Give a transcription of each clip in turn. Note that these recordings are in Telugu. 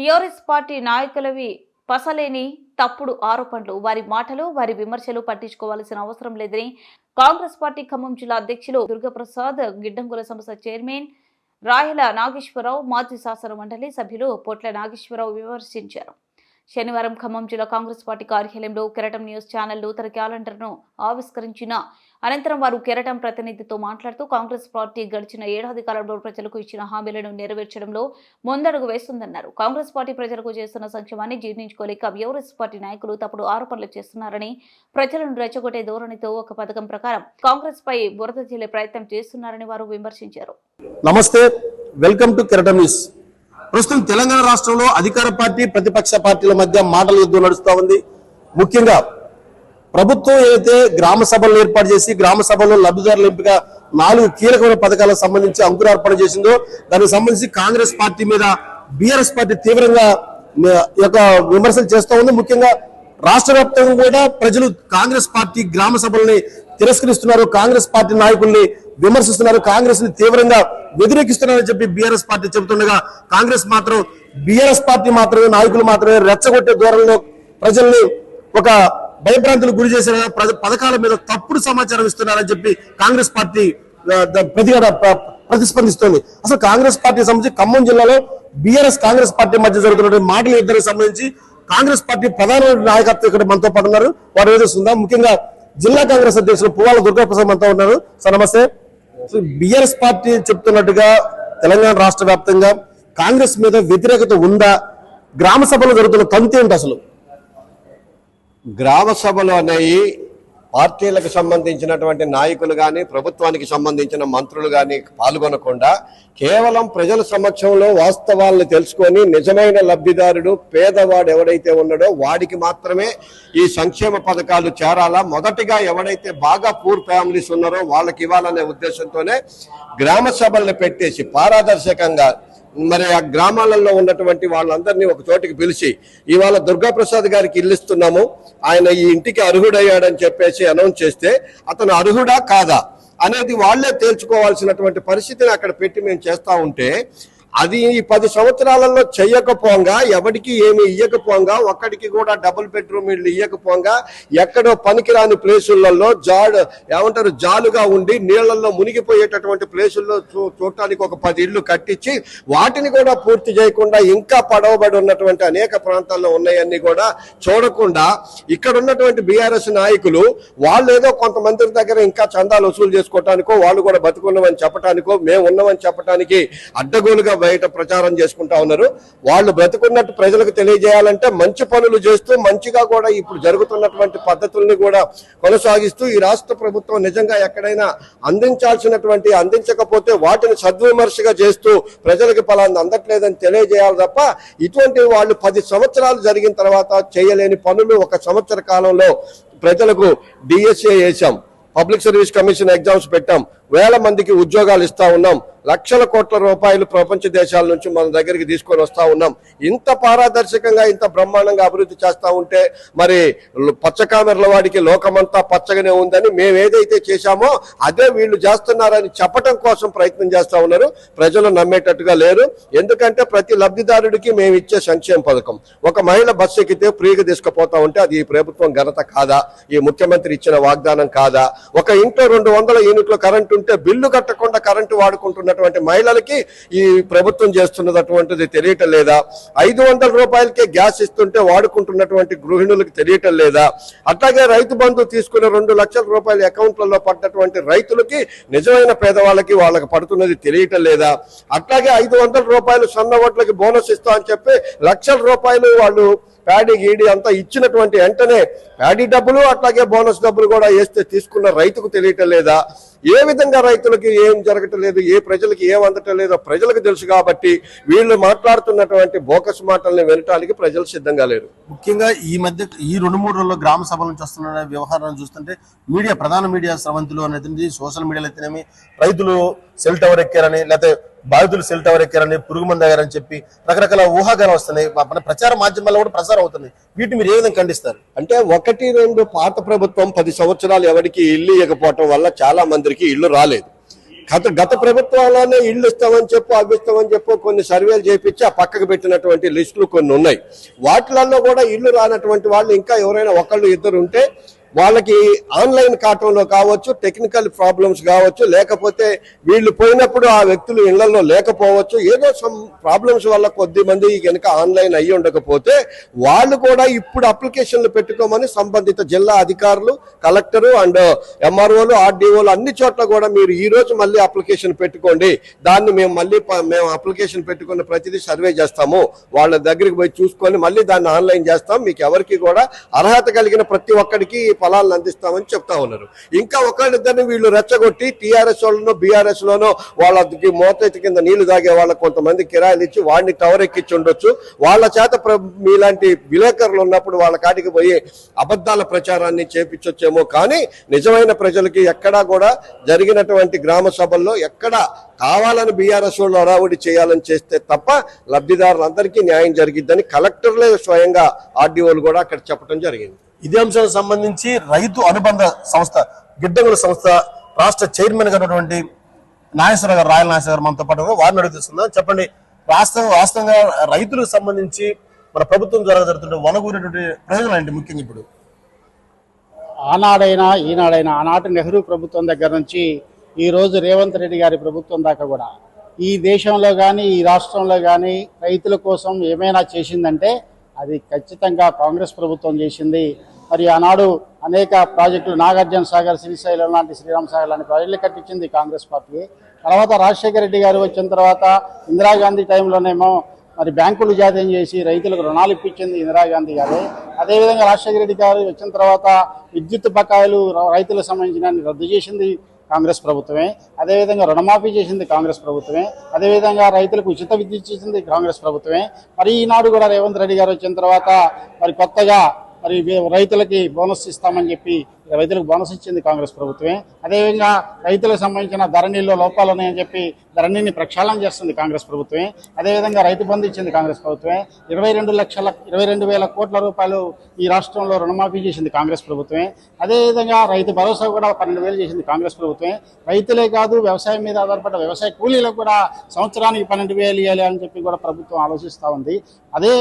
టీఆర్ఎస్ పార్టీ నాయకులవి పసలేని తప్పుడు ఆరోపణలు. వారి మాటలు వారి విమర్శలు పట్టించుకోవాల్సిన అవసరం లేదని కాంగ్రెస్ పార్టీ ఖమ్మం జిల్లా అధ్యక్షులు దుర్గప్రసాద్ గిడ్డంగుల సంస్థ చైర్మన్ రాయల నాగేశ్వరరావు మాజీ శాసన మండలి సభ్యులు పొట్ల నాగేశ్వరరావు విమర్శించారు. శనివారం ఖమ్మం జిల్లా కాంగ్రెస్ పార్టీ కార్యాలయంలో కెరటం న్యూస్ ఛానల్ నూతన క్యాలెండర్ను ఆవిష్కరించిన అనంతరం వారు కెరటం ప్రతినిధితో మాట్లాడుతూ కాంగ్రెస్ పార్టీ గడిచిన ఏడాది కాలంలో ప్రజలకు ఇచ్చిన హామీలను నెరవేర్చడంలో ముందడుగు వేస్తుందన్నారు. కాంగ్రెస్ పార్టీ ప్రజలకు చేస్తున్న సంక్షేమాన్ని జీర్ణించుకోలేక బీఆర్ఎస్ పార్టీ నాయకులు తప్పుడు ఆరోపణలు చేస్తున్నారని ప్రజలను రెచ్చగొట్టే ధోరణితో ఒక పథకం ప్రకారం కాంగ్రెస్ పై బురద చెల్లే ప్రయత్నం చేస్తున్నారని వారు విమర్శించారు. నమస్తే వెల్కమ్ టు కెరటం న్యూస్. ప్రస్తుతం తెలంగాణ రాష్ట్రంలో అధికార పార్టీ ప్రతిపక్ష పార్టీల మధ్య మాటల యుద్ధం నడుస్తూ ఉంది. ముఖ్యంగా ప్రభుత్వం ఏదైతే గ్రామ సభలను ఏర్పాటు చేసి గ్రామ సభల్లో లబ్ధిదారుల ఎంపిక నాలుగు కీలకమైన పథకాలకు సంబంధించి అంకురార్పణ చేసిందో దానికి సంబంధించి కాంగ్రెస్ పార్టీ మీద బీఆర్ఎస్ పార్టీ తీవ్రంగా యొక్క విమర్శలు చేస్తూ ఉంది. ముఖ్యంగా రాష్ట్ర వ్యాప్తంగా కూడా ప్రజలు కాంగ్రెస్ పార్టీ గ్రామ సభల్ని తిరస్కరిస్తున్నారు. కాంగ్రెస్ పార్టీ నాయకుల్ని విమర్శిస్తున్నారు. కాంగ్రెస్ని తీవ్రంగా వ్యతిరేకిస్తున్నారని చెప్పి బీఆర్ఎస్ పార్టీ చెబుతుండగా కాంగ్రెస్ మాత్రం బీఆర్ఎస్ పార్టీ మాత్రమే నాయకులు మాత్రమే రెచ్చగొట్టే ధోరణిలో ప్రజల్ని ఒక భయభ్రాంతులు గురి చేసిన ప్ర- పథకాల మీద తప్పుడు సమాచారం ఇస్తున్నారని చెప్పి కాంగ్రెస్ పార్టీ ప్రతిఘట ప్రతిస్పందిస్తోంది. అసలు కాంగ్రెస్ పార్టీ సంబంధించి ఖమ్మం జిల్లాలో బీఆర్ఎస్ కాంగ్రెస్ పార్టీ మధ్య జరుగుతున్నటువంటి మాటల యుద్ధానికి సంబంధించి కాంగ్రెస్ పార్టీ ప్రధాన నాయకత్వం ఇక్కడ మనతో పాటు ఉన్నారు. వారు ఏదైతుందా ముఖ్యంగా జిల్లా కాంగ్రెస్ అధ్యక్షులు పువ్వాల దుర్గాప్రసాద్ మనతో ఉన్నారు. సార్ నమస్తే. బీఆర్ఎస్ పార్టీ చెప్తున్నట్టుగా తెలంగాణ రాష్ట్ర వ్యాప్తంగా కాంగ్రెస్ మీద వ్యతిరేకత ఉందా? గ్రామ సభలో జరుగుతున్న తంతి ఏంటి అసలు? గ్రామ సభలు అనేవి పార్టీలకు సంబంధించినటువంటి నాయకులు కానీ ప్రభుత్వానికి సంబంధించిన మంత్రులు కానీ పాల్గొనకుండా కేవలం ప్రజల సమక్షంలో వాస్తవాలను తెలుసుకొని నిజమైన లబ్ధిదారుడు పేదవాడు ఎవడైతే ఉన్నాడో వాడికి మాత్రమే ఈ సంక్షేమ పథకాలు చేరాలా. మొదటిగా ఎవడైతే బాగా పూర్ ఫ్యామిలీస్ ఉన్నారో వాళ్ళకి ఇవ్వాలనే ఉద్దేశంతోనే గ్రామ సభలను పెట్టేసి పారదర్శకంగా మరి ఆ గ్రామాలలో ఉన్నటువంటి వాళ్ళందరినీ ఒక చోటికి పిలిచి ఇవాళ దుర్గాప్రసాద్ గారికి ఇల్లుస్తున్నాము ఆయన ఈ ఇంటికి అర్హుడయ్యాడని చెప్పేసి అనౌన్స్ చేస్తే అతను అర్హుడా కాదా అనేది వాళ్ళే తేల్చుకోవాల్సినటువంటి పరిస్థితిని అక్కడ పెట్టి మేము చేస్తా ఉంటే అది ఈ పది సంవత్సరాలలో చెయ్యకపోగా ఎవరికి ఏమి ఇయ్యకపోగా ఒక్కడికి కూడా డబుల్ బెడ్రూమ్ ఇల్లు ఇయ్యకపోగా ఎక్కడో పనికిరాని ప్లేసులలో జాడు ఏమంటారు జాలుగా ఉండి నీళ్ళలో మునిగిపోయేటటువంటి ప్లేసుల్లో చూ చూడటానికి ఒక పది ఇళ్ళు కట్టించి వాటిని కూడా పూర్తి చేయకుండా ఇంకా పడవబడి ఉన్నటువంటి అనేక ప్రాంతాల్లో ఉన్నాయన్నీ కూడా చూడకుండా ఇక్కడ ఉన్నటువంటి బీఆర్ఎస్ నాయకులు వాళ్ళు ఏదో కొంతమంది దగ్గర ఇంకా చందాలు వసూలు చేసుకోవటానికో వాళ్ళు కూడా బతుకున్నామని చెప్పటానికో మేము ఉన్నామని చెప్పటానికి అడ్డగోలుగా బయట ప్రచారం చేసుకుంటా ఉన్నారు. వాళ్ళు బ్రతుకున్నట్టు ప్రజలకు తెలియజేయాలంటే మంచి పనులు చేస్తూ మంచిగా కూడా ఇప్పుడు జరుగుతున్నటువంటి పద్ధతుల్ని కూడా కొనసాగిస్తూ ఈ రాష్ట్ర ప్రభుత్వం నిజంగా ఎక్కడైనా అందించాల్సినటువంటి అందించకపోతే వాటిని సద్విమర్శగా చేస్తూ ప్రజలకు ఫలాన్ని అందట్లేదని తెలియజేయాలి తప్ప ఇటువంటి వాళ్ళు పది సంవత్సరాలు జరిగిన తర్వాత చేయలేని పనులు ఒక సంవత్సర కాలంలో ప్రజలకు డిఎస్ఏ వేసాం పబ్లిక్ సర్వీస్ కమిషన్ ఎగ్జామ్స్ పెట్టాం. వేల మందికి ఉద్యోగాలు ఇస్తా ఉన్నాం. లక్షల కోట్ల రూపాయలు ప్రపంచ దేశాల నుంచి మన దగ్గరికి తీసుకొని వస్తా ఉన్నాం. ఇంత పారదర్శకంగా ఇంత బ్రహ్మాండంగా అభివృద్ధి చేస్తా ఉంటే మరి పచ్చకామెర్ల వాడికి లోకమంతా పచ్చగానే ఉందని మేము ఏదైతే చేశామో అదే వీళ్ళు చేస్తున్నారని చెప్పటం కోసం ప్రయత్నం చేస్తా ఉన్నారు. ప్రజలు నమ్మేటట్టుగా లేరు. ఎందుకంటే ప్రతి లబ్ధిదారుడికి మేము ఇచ్చే సంక్షేమ పథకం. ఒక మహిళ బస్సు ఎక్కితే ఫ్రీగా తీసుకుపోతా ఉంటే అది ఈ ప్రభుత్వం ఘనత కాదా? ఈ ముఖ్యమంత్రి ఇచ్చిన వాగ్దానం కాదా? ఒక ఇంట్లో రెండు వందల యూనిట్ల కరెంటు ఉంటే బిల్లు కట్టకుండా కరెంటు వాడుకుంటున్నటువంటి మహిళలకి ఈ ప్రభుత్వం చేస్తున్నటువంటిది తెలియటం లేదా? ఐదు వందల రూపాయలకే గ్యాస్ ఇస్తుంటే వాడుకుంటున్నటువంటి గృహిణులకు తెలియటం లేదా? అట్లాగే రైతు బంధు తీసుకునే రెండు లక్షల రూపాయల అకౌంట్లలో పడ్డటువంటి రైతులకి నిజమైన పేదవాళ్ళకి వాళ్ళకి పడుతున్నది తెలియటం లేదా? అట్లాగే ఐదు వందల రూపాయలు సన్న ఓట్లకి బోనస్ ఇస్తా అని చెప్పి లక్షల రూపాయలు వాళ్ళు ప్యాడీ గీడి అంతా ఇచ్చినటువంటి వెంటనే ప్యాడీ డబ్బులు అట్లాగే బోనస్ డబ్బులు కూడా వేస్తే తీసుకున్న రైతుకు తెలియటం లేదా ఏ విధంగా రైతులకి ఏం జరగటం లేదు ఏ ప్రజలకి ఏం అందటం లేదో ప్రజలకు తెలుసు కాబట్టి వీళ్ళు మాట్లాడుతున్నటువంటి బోకస్ మాటల్ని వినటానికి ప్రజలు సిద్ధంగా లేరు. ముఖ్యంగా ఈ మధ్య ఈ రెండు మూడు రోజుల్లో గ్రామ సభల నుంచి వస్తున్న వ్యవహారాన్ని చూస్తుంటే మీడియా ప్రధాన మీడియా స్రవంతులు అనేది సోషల్ మీడియాలో అయితేనేమి రైతులు సెల్ టవర్ ఎక్కారని లేకపోతే బాధితులు సెల్ టవర్ ఎక్కారని పురుగు మంది అయ్యారని చెప్పి రకరకాల ఊహాగానం వస్తున్నాయి. మన ప్రచార మాధ్యమాల్లో కూడా ప్రసారం అవుతున్నాయి. వీటిని మీరు ఏ విధంగా ఖండిస్తారు? అంటే ఒకటి రెండు పాత ప్రభుత్వం పది సంవత్సరాలు ఎవరికి ఇల్లు ఇవ్వకపోవటం వల్ల చాలా మందికి ఇల్లు రాలేదు. గత గత ప్రభుత్వాలనే ఇళ్ళు ఇస్తామని చెప్పు అవి ఇస్తామని చెప్పు కొన్ని సర్వేలు చేయించి ఆ పక్కకు పెట్టినటువంటి లిస్టులు కొన్ని ఉన్నాయి. వాటిలలో కూడా ఇల్లు రానటువంటి వాళ్ళు ఇంకా ఎవరైనా ఒకళ్ళు ఇద్దరు ఉంటే వాళ్ళకి ఆన్లైన్ కావటంలో కావచ్చు టెక్నికల్ ప్రాబ్లమ్స్ కావచ్చు లేకపోతే వీళ్ళు పోయినప్పుడు ఆ వ్యక్తులు ఇళ్ళలో లేకపోవచ్చు ఏదో సమ్ ప్రాబ్లమ్స్ వల్ల కొద్ది మంది కనుక ఆన్లైన్ అయ్యి ఉండకపోతే వాళ్ళు కూడా ఇప్పుడు అప్లికేషన్లు పెట్టుకోమని సంబంధిత జిల్లా అధికారులు కలెక్టరు అండ్ ఎంఆర్ఓలు ఆర్డీఓలు అన్ని చోట్ల కూడా మీరు ఈ రోజు మళ్ళీ అప్లికేషన్ పెట్టుకోండి. దాన్ని మేము మళ్ళీ మేము అప్లికేషన్ పెట్టుకున్న ప్రతిదీ సర్వే చేస్తాము. వాళ్ళ దగ్గరికి పోయి చూసుకొని మళ్ళీ దాన్ని ఆన్లైన్ చేస్తాం. మీకు ఎవరికి కూడా అర్హత కలిగిన ప్రతి ఒక్కరికి ఫలాలను అందిస్తామని చెప్తా ఉన్నారు. ఇంకా ఒకరిద్దరిని వీళ్ళు రెచ్చగొట్టి టీఆర్ఎస్ వాళ్ళను బీఆర్ఎస్ లోనో వాళ్ళకి మోతైతి కింద నీళ్ళు తాగే వాళ్ళకి కొంతమంది కిరాయిలు ఇచ్చి వాడిని టవర్ ఎక్కించి ఉండొచ్చు. వాళ్ళ చేత మీలాంటి విలేకరులు ఉన్నప్పుడు వాళ్ళ కాటికి పోయి అబద్ధాల ప్రచారాన్ని చేపించొచ్చేమో కానీ నిజమైన ప్రజలకి ఎక్కడా కూడా జరిగినటువంటి గ్రామ సభల్లో ఎక్కడా కావాలని బీఆర్ఎస్ వాళ్ళు అడావుడి చేయాలని చేస్తే తప్ప లబ్ధిదారులందరికీ న్యాయం జరిగిద్దని కలెక్టర్లే స్వయంగా ఆర్డీఓలు కూడా అక్కడ చెప్పడం జరిగింది. ఇదే అంశానికి సంబంధించి రైతు అనుబంధ సంస్థ గిడ్డంగుల సంస్థ రాష్ట్ర చైర్మన్గా ఉన్నటువంటి నాగేశ్వర గారు రాయల నాగేశ్వర గారు మనతో పాటు వారిని అడుగుతున్నాం చెప్పండి రాష్ట్రం రాష్ట్రంగా రైతులకు సంబంధించి మన ప్రభుత్వం ద్వారా జరుగుతుంటే వనగూరేటువంటి ప్రయోజనాలు ఏంటి ముఖ్యంగా ఇప్పుడు? ఆనాడైనా ఈనాడైనా ఆనాటి నెహ్రూ ప్రభుత్వం దగ్గర నుంచి ఈ రోజు రేవంత్ రెడ్డి గారి ప్రభుత్వం దాకా కూడా ఈ దేశంలో కానీ ఈ రాష్ట్రంలో కానీ రైతుల కోసం ఏమైనా చేసిందంటే అది ఖచ్చితంగా కాంగ్రెస్ ప్రభుత్వం చేసింది. మరి ఆనాడు అనేక ప్రాజెక్టులు నాగార్జున సాగర్ శ్రీశైలం లాంటి శ్రీరామ్ సాగర్ లాంటి ప్రాజెక్టులు కట్టించింది కాంగ్రెస్ పార్టీ తర్వాత రాజశేఖర రెడ్డి గారు వచ్చిన తర్వాత ఇందిరాగాంధీ టైంలోనేమో మరి బ్యాంకులు జాతీయం చేసి రైతులకు రుణాలు ఇప్పించింది ఇందిరాగాంధీ గారు. అదేవిధంగా రాజశేఖర రెడ్డి గారు వచ్చిన తర్వాత విద్యుత్ బకాయిలు ర- రైతులకు సంబంధించిన రద్దు చేసింది. కాంగ్రెస్ ప్రభుత్వమే. అదేవిధంగా రుణమాఫీ చేసింది కాంగ్రెస్ ప్రభుత్వమే. అదేవిధంగా రైతులకు ఉచిత విద్యుత్ చేసింది కాంగ్రెస్ ప్రభుత్వమే. మరి ఈనాడు కూడా రేవంత్ రెడ్డి గారు వచ్చిన తర్వాత మరి కొత్తగా మరి రైతులకి బోనస్ ఇస్తామని చెప్పి రైతులకు బోనస్ ఇచ్చింది కాంగ్రెస్ ప్రభుత్వమే. అదేవిధంగా రైతులకు సంబంధించిన ధరణిలో లోపాలు ఉన్నాయని చెప్పి ధరణిని ప్రక్షాళన చేస్తుంది కాంగ్రెస్ ప్రభుత్వమే. అదేవిధంగా రైతు బంధు ఇచ్చింది కాంగ్రెస్ ప్రభుత్వమే. ఇరవై రెండు లక్షల ఇరవై రెండు వేల కోట్ల రూపాయలు ఈ రాష్ట్రంలో రుణమాఫీ చేసింది కాంగ్రెస్ ప్రభుత్వమే. అదేవిధంగా రైతు భరోసా కూడా పన్నెండు వేలు చేసింది కాంగ్రెస్ ప్రభుత్వమే. రైతులే కాదు వ్యవసాయం మీద ఆధారపడ్డ వ్యవసాయ కూలీలకు కూడా సంవత్సరానికి పన్నెండు వేలు ఇవ్వాలి అని చెప్పి కూడా ప్రభుత్వం ఆలోచిస్తూ ఉంది. అదే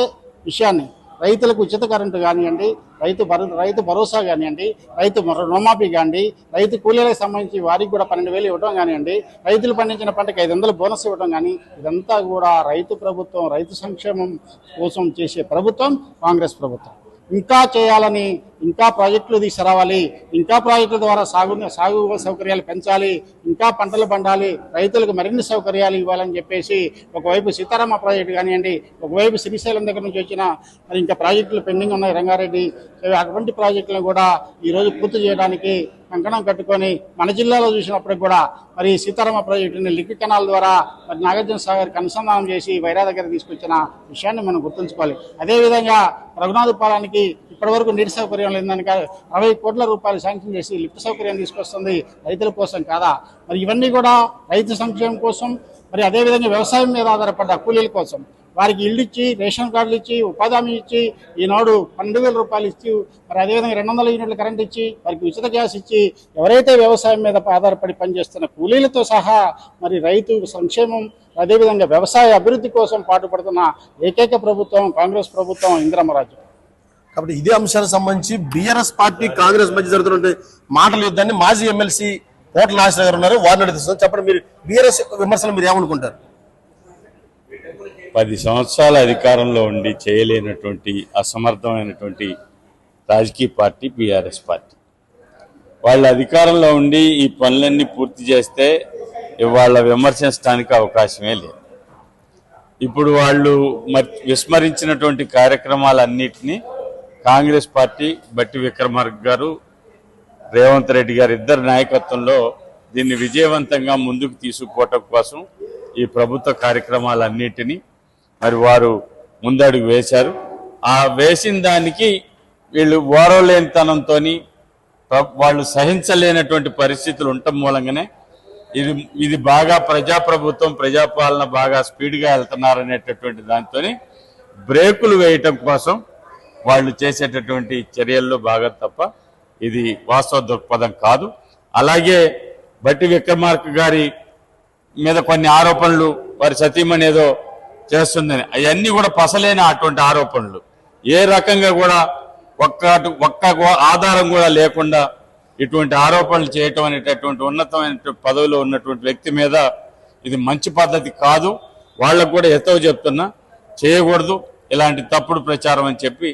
విషయాన్ని రైతులకు ఉచిత కరెంటు కానివ్వండి రైతు భరో రైతు భరోసా కానివ్వండి రైతు రుణమాఫీ కానివ్వండి రైతు కూలీలకు సంబంధించి వారికి కూడా పన్నెండు వేలు ఇవ్వడం కానివ్వండి రైతులు పండించిన పంటకు ఐదు వందలు బోనస్ ఇవ్వడం కానీ ఇదంతా కూడా రైతు ప్రభుత్వం రైతు సంక్షేమం కోసం చేసే ప్రభుత్వం కాంగ్రెస్ ప్రభుత్వం. ఇంకా చేయాలని ఇంకా ప్రాజెక్టులు తీసుకురావాలి ఇంకా ప్రాజెక్టుల ద్వారా సాగు సాగు సౌకర్యాలు పెంచాలి ఇంకా పంటలు పండాలి రైతులకు మరిన్ని సౌకర్యాలు ఇవ్వాలని చెప్పేసి ఒకవైపు సీతారామ ప్రాజెక్టు కానివ్వండి ఒకవైపు శ్రీశైలం దగ్గర నుంచి వచ్చిన మరి ఇంకా ప్రాజెక్టులు పెండింగ్ ఉన్నాయి రంగారెడ్డి. అటువంటి ప్రాజెక్టులను కూడా ఈ రోజు పూర్తి చేయడానికి కంకణం కట్టుకొని మన జిల్లాలో చూసినప్పటికి కూడా మరి సీతారామ ప్రాజెక్టుని లిక్విడ్ కెనాల్ ద్వారా మరి నాగార్జున సాగర్కి అనుసంధానం చేసి వైరా దగ్గర తీసుకొచ్చిన విషయాన్ని మనం గుర్తుంచుకోవాలి. అదేవిధంగా రఘునాథపాలానికి ఇప్పటివరకు నీటి సౌకర్యం లేదనక అరవై కోట్ల రూపాయలు శాంక్షన్ చేసి లిఫ్ట్ సౌకర్యం తీసుకొస్తుంది రైతుల కోసం కాదా? మరి ఇవన్నీ కూడా రైతు సంక్షేమం కోసం మరి అదేవిధంగా వ్యవసాయం మీద ఆధారపడ్డ కూలీల కోసం. వారికి ఇల్లు ఇచ్చి రేషన్ కార్డులు ఇచ్చి ఉపాధి హామీ ఇచ్చి ఈనాడు పన్నెండు వేల రూపాయలు ఇచ్చి మరి అదేవిధంగా రెండు వందల యూనిట్ల కరెంట్ ఇచ్చి వారికి ఉచిత గ్యాస్ ఇచ్చి ఎవరైతే వ్యవసాయం మీద ఆధారపడి పనిచేస్తున్న కూలీలతో సహా మరి రైతు సంక్షేమం అదేవిధంగా వ్యవసాయ అభివృద్ధి కోసం పాటుపడుతున్న ఏకైక ప్రభుత్వం కాంగ్రెస్ ప్రభుత్వం ఇంద్రమరాజ్యం కాబట్టి ఇదే అంశానికి సంబంధించి బీఆర్ఎస్ పార్టీ కాంగ్రెస్ మధ్య జరుగుతున్న మాటల యుద్ధాన్ని మాజీ ఎమ్మెల్సీ కోట్ల నాగేశ్వర గారు ఉన్నారు. వారిని నడిపిస్తున్నారు చెప్పండి మీరు బీఆర్ఎస్ విమర్శలు మీరు ఏమనుకుంటారు? పది సంవత్సరాల అధికారంలో ఉండి చేయలేనటువంటి అసమర్థమైనటువంటి రాజకీయ పార్టీ బీఆర్ఎస్ పార్టీ. వాళ్ళ అధికారంలో ఉండి ఈ పనులన్నీ పూర్తి చేస్తే ఇవాళ విమర్శించడానికి అవకాశమే లేదు. ఇప్పుడు వాళ్ళు విస్మరించినటువంటి కార్యక్రమాలన్నిటినీ కాంగ్రెస్ పార్టీ బట్టి విక్రమార్క గారు రేవంత్ రెడ్డి గారు ఇద్దరి నాయకత్వంలో దీన్ని విజయవంతంగా ముందుకు తీసుకుపోవటం కోసం ఈ ప్రభుత్వ కార్యక్రమాలన్నిటినీ మరి వారు ముందడుగు వేశారు. ఆ వేసిన దానికి వీళ్ళు ఓరవలేనితనంతో వాళ్ళు సహించలేనటువంటి పరిస్థితులు ఉండటం మూలంగానే ఇది ఇది బాగా ప్రజాప్రభుత్వం ప్రజాపాలన బాగా స్పీడ్గా వెళ్తున్నారనేటటువంటి దాంతో బ్రేకులు వేయటం కోసం వాళ్ళు చేసేటటువంటి చర్యల్లో భాగం తప్ప ఇది వాస్తవ దృక్పథం కాదు. అలాగే బట్టి విక్రమార్క గారి మీద కొన్ని ఆరోపణలు వారి సతీమణి ఏదో చేస్తుందని. అవన్నీ కూడా పసలేని అటువంటి ఆరోపణలు. ఏ రకంగా కూడా ఒక్క ఒక్క ఆధారం కూడా లేకుండా ఇటువంటి ఆరోపణలు చేయటం అనేటటువంటి ఉన్నతమైన పదవిలో ఉన్నటువంటి వ్యక్తి మీద ఇది మంచి పద్ధతి కాదు. వాళ్ళకు కూడా ఎత్తవ చెప్తున్నా చేయకూడదు. ఇలాంటి తప్పుడు ప్రచారం అని చెప్పి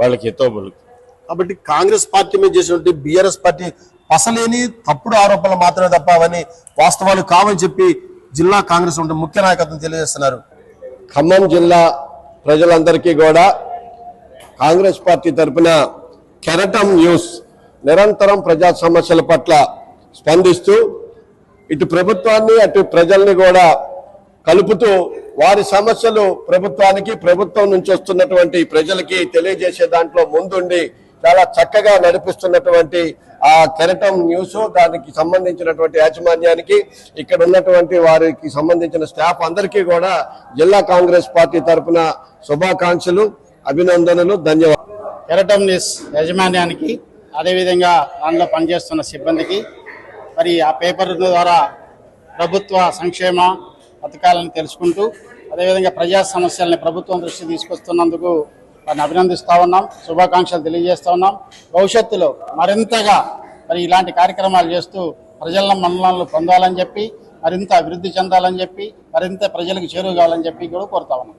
వాళ్ళకి పలుకుతుంది కాబట్టి కాంగ్రెస్ పార్టీ మీద చేసినటువంటి బీఆర్ఎస్ పార్టీ పసలేని తప్పుడు ఆరోపణలు మాత్రమే తప్ప అవన్నీ వాస్తవాలు కావని చెప్పి జిల్లా కాంగ్రెస్ ఉంటే ముఖ్య నాయకత్వం తెలియజేస్తున్నారు. ఖమ్మం జిల్లా ప్రజలందరికీ కూడా కాంగ్రెస్ పార్టీ తరపున కెరటం న్యూస్ నిరంతరం ప్రజా సమస్యల పట్ల స్పందిస్తూ ఇటు ప్రభుత్వాన్ని అటు ప్రజల్ని కూడా కలుపుతూ వారి సమస్యలు ప్రభుత్వానికి ప్రభుత్వం నుంచి వస్తున్నటువంటి ప్రజలకి తెలియజేసే దాంట్లో ముందుండి చాలా చక్కగా నడిపిస్తున్నటువంటి ఆ కెరటం న్యూస్ దానికి సంబంధించినటువంటి యాజమాన్యానికి ఇక్కడ ఉన్నటువంటి వారికి సంబంధించిన స్టాఫ్ అందరికీ కూడా జిల్లా కాంగ్రెస్ పార్టీ తరపున శుభాకాంక్షలు అభినందనలు ధన్యవాదాలు. కెరటం న్యూస్ యాజమాన్యానికి అదేవిధంగా దానిలో పనిచేస్తున్న సిబ్బందికి మరి ఆ పేపర్ ద్వారా ప్రభుత్వ సంక్షేమ పథకాలను తెలుసుకుంటూ అదేవిధంగా ప్రజా సమస్యల్ని ప్రభుత్వం దృష్టి తీసుకొస్తున్నందుకు వారిని అభినందిస్తూ ఉన్నాం. శుభాకాంక్షలు తెలియజేస్తూ ఉన్నాం. భవిష్యత్తులో మరింతగా మరి ఇలాంటి కార్యక్రమాలు చేస్తూ ప్రజల మన్ననలు పొందాలని చెప్పి మరింత అభివృద్ధి చెందాలని చెప్పి మరింత ప్రజలకు చేరువ కావాలని చెప్పి కూడా కోరుతా ఉన్నాం.